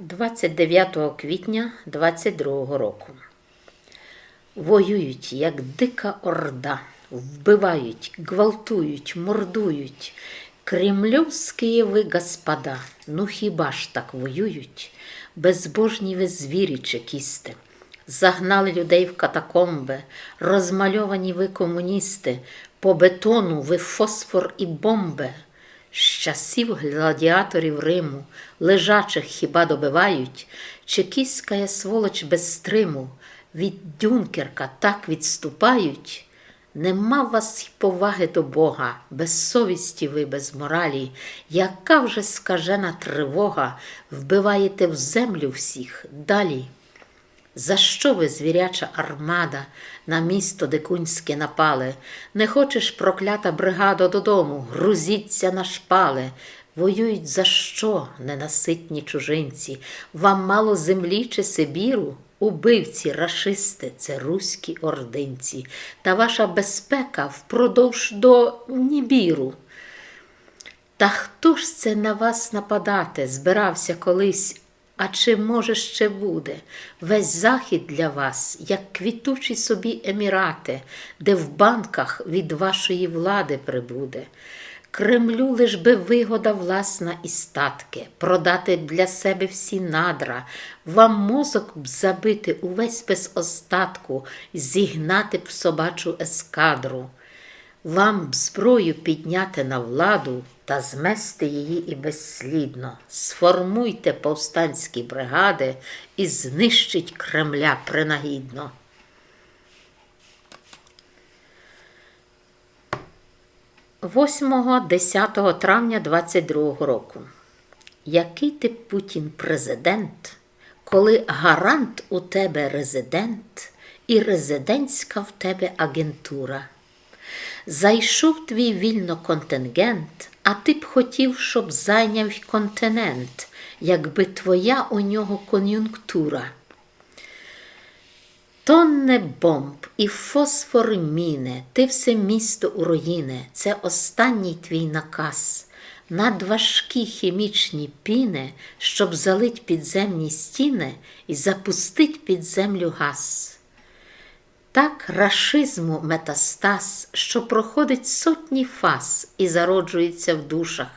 29 квітня 22 року. Воюють, як дика орда, вбивають, гвалтують, мордують. Кремлівські ви господа, ну хіба ж так воюють? Безбожні ви звірі чекісти. Загнали людей в катакомби, розмальовані ви комуністи, по бетону ви фосфор і бомби. З часів гладіаторів Риму, лежачих хіба добивають, чекістська сволоч без стриму, від Дюнкерка так відступають. Нема вас поваги до Бога, без совісті ви, без моралі, яка вже скажена тривога, вбиваєте в землю всіх далі. За що ви, звіряча армада, на місто дикунське напали? Не хочеш, проклята бригада, додому, грузіться на шпали. Воюють за що, ненаситні чужинці? Вам мало землі чи Сибіру? Убивці, рашисти, це руські ординці, та ваша безпека впродовж до Нібіру. Та хто ж це на вас нападати збирався колись? А чи може ще буде весь захід для вас, як квітучі собі емірати, де в банках від вашої влади прибуде? Кремлю лиш би вигода власна і статки, продати для себе всі надра, вам мозок б забити увесь без остатку, зігнати б собачу ескадру. Вам зброю підняти на владу та змести її і безслідно. Сформуйте повстанські бригади і знищить Кремля принагідно. Восьмого 10 травня 22 року. Який ти Путін президент, коли гарант у тебе резидент і резидентська в тебе агентура? Зайшов твій вільно контингент, а ти б хотів, щоб зайняв континент, якби твоя у нього кон'юнктура. Тонне бомб і фосфор міне, ти все місто у руїни, це останній твій наказ. Надважкі хімічні піни, щоб залить підземні стіни і запустить під землю газ. Так рашизму метастаз, що проходить сотні фаз і зароджується в душах,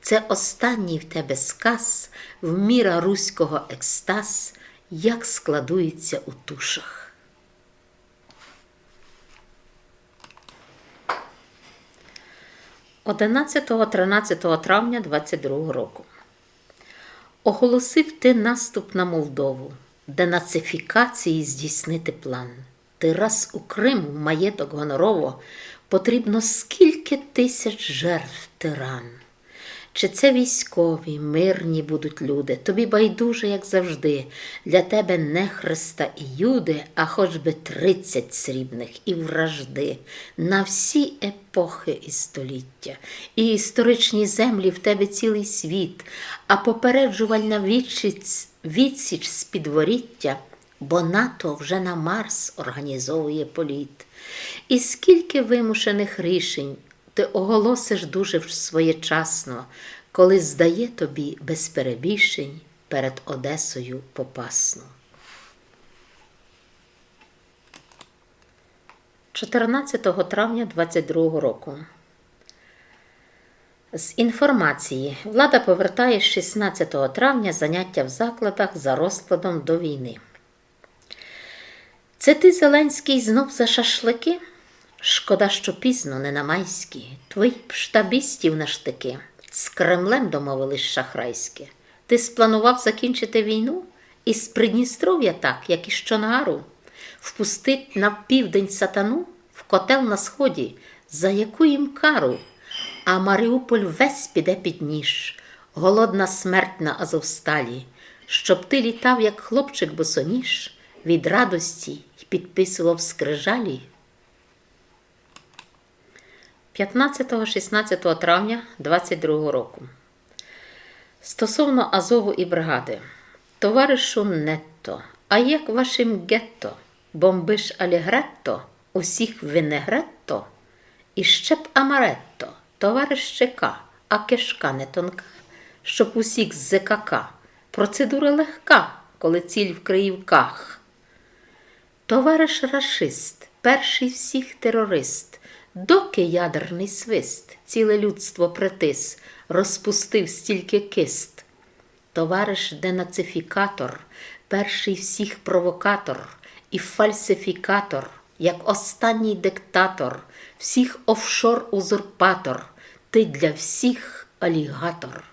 це останній в тебе сказ, в міра руського екстаз, як складується у тушах. Одинадцятого 13 травня 22 року. Оголосив ти наступ на Молдову, денацифікації здійснити план. Ти раз у Криму маєток гонорово потрібно скільки тисяч жертв тиран. Чи це військові, мирні будуть люди, тобі байдуже, як завжди, для тебе не Христа і Юди, а хоч би тридцять срібних і вражди. На всі епохи і століття, і історичні землі в тебе цілий світ, а попереджувальна відсіч, відсіч з підворіття бо НАТО вже на Марс організовує політ. І скільки вимушених рішень ти оголосиш дуже своєчасно, коли здає тобі без перебільшень перед Одесою попасно. 14 травня 22 року. З інформації влада повертає 16 травня заняття в закладах за розкладом до війни. Це ти, Зеленський, знов за шашлики? Шкода, що пізно, не на майські. Твої б штабістів на штики. З Кремлем домовились шахрайські. Ти спланував закінчити війну? Із Придністров'я так, як і Щонгару, впустить на південь сатану? В котел на сході, за яку їм кару, а Маріуполь весь піде під ніж, голодна смерть на Азовсталі, щоб ти літав, як хлопчик босоніж, від радості й підписував скрижалі. 15-16 травня 22 року. Стосовно Азову і бригади. Товаришу Нетто, а як вашим гетто? Бомбиш алігретто, усіх винегретто? І ще б амаретто, товариш ЧК, а кишка не тонка, щоб усіх з ЗКК Процедура легка, коли ціль в Криївках. Товариш рашист, перший всіх терорист, доки ядерний свист, ціле людство притис, розпустив стільки кист. Товариш денацифікатор, перший всіх провокатор і фальсифікатор, як останній диктатор, всіх офшор узурпатор, ти для всіх алігатор.